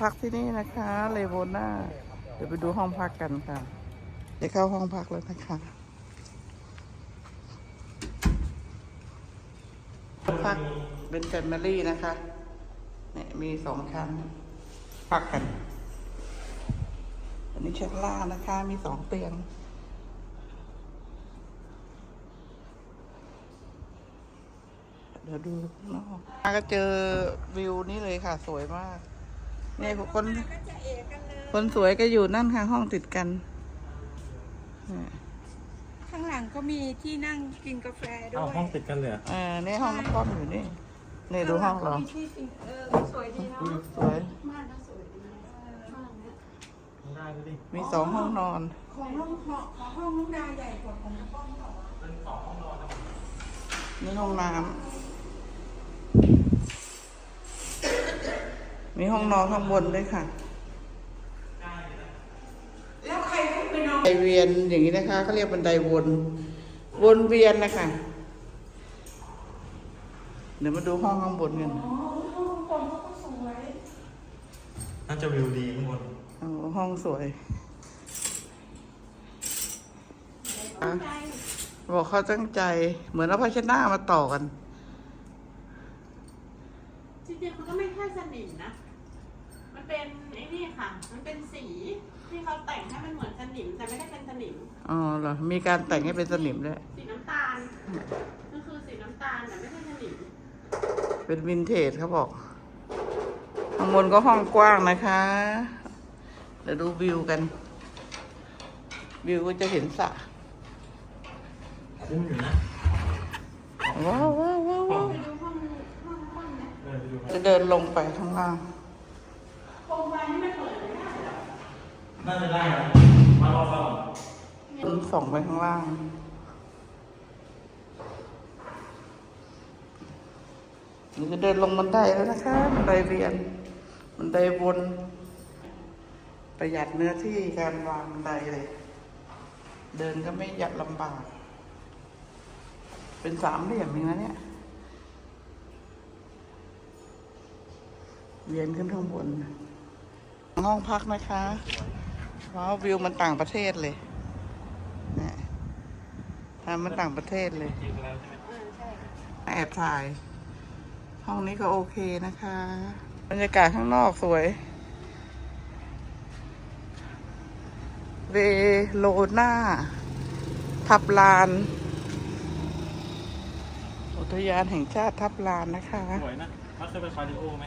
พักที่นี่นะคะเลโวน่าเดี๋ยวไปดูห้องพักกันค่ะ เดี๋ยวเข้าห้องพักแล้วนะคะ พักเป็นแฟมิลี่นะคะเนี่ยมีสองชั้นพักกัน อันนี้ชั้นล่างนะคะ มีสองเตียงเดี๋ยวดูข้างนอกมาก็เจอวิวนี่เลยค่ะ สวยมาก นี่ยคนก็จะเอกกันเลยคนสวยก็อยู่นั่นค่ะห้องติดกันเนี่ยข้างหลังก็มีที่นั่งกินกาแฟด้เอาวยห้องติดกันเลยเหรอเออนี่ห้องน้ำก้อมอยู่นี่นี่ดูห้องเรา มีที่กินเออสวยดีเนาะสวย ม่านก็สวยดีห้องเนี้ยไม่ได้ดูดิมีสองห้องนอน ของห้องเหาะของห้องน้องดาใหญ่กว่าของน้องป้อมเหรอวะนี่ห้องน้ำ มีห้องนอนข้างบนด้วยค่ะแล้วใครขึ้นไปนอนไดเวียนอย่างนี้นะคะเขาเรียกบันไดวน วนเวียนนะคะเดี๋ยวมาดูห้องข้างบนกันอ๋อห้องกลมเขาก็ส่งไว้น่าจะวิวดีข้างบนโอ้ห้องสวยอะบอกเขาตั้งใจเหมือนเอาภาชนะมาต่อกัน จริงๆมันก็ไม่ใช่สนิมนะมัน เป็นไอ้นี่ค่ะ มันเป็นสีที่เขาแต่งให้มันเหมือนสนิมแต่ไม่ได้เป็นสนิม อ๋อเหรอ มีการแต่งให้เป็นสนิมด้วย สีน้ำตาลก็คือสีน้ำตาลแต่ไม่ใช่สนิมเป็นวินเทจเขาบอกข้างบนก็ห้องกว้างนะคะ เดี๋ยวดูวิวกัน วิวก็จะเห็นสระคุ้มอยู่นะว้าวว้าวว้าวว้าวไปดูห้องห้องห้องนะเออไปดูจะเดินลงไปข้างล่าง โคมไฟนี่ไม่เปิดเลยนะน่าจะได้นะมาลองฟังส่องไปข้างล่าง นี่จะเดินลงบันไดแล้วนะคะบันไดเวียนบันไดวนประหยัดเนื้อที่การวางบันไดเลย เดินก็ไม่ยัดลำบาก เป็นสามเหลี่ยมเองนะเนี่ย เวียนขึ้นข้างบน ห้องพักนะคะว้าววิวมันต่างประเทศเลยนี่ทำมันต่างประเทศเลย แอบถ่าย ห้องนี้ก็โอเคนะคะ บรรยากาศข้างนอกสวย เวโลนาทับลาน อุทยานแห่งชาติทับลานนะคะ สวยนะเขาเคยไปคาร์ดิโอไหม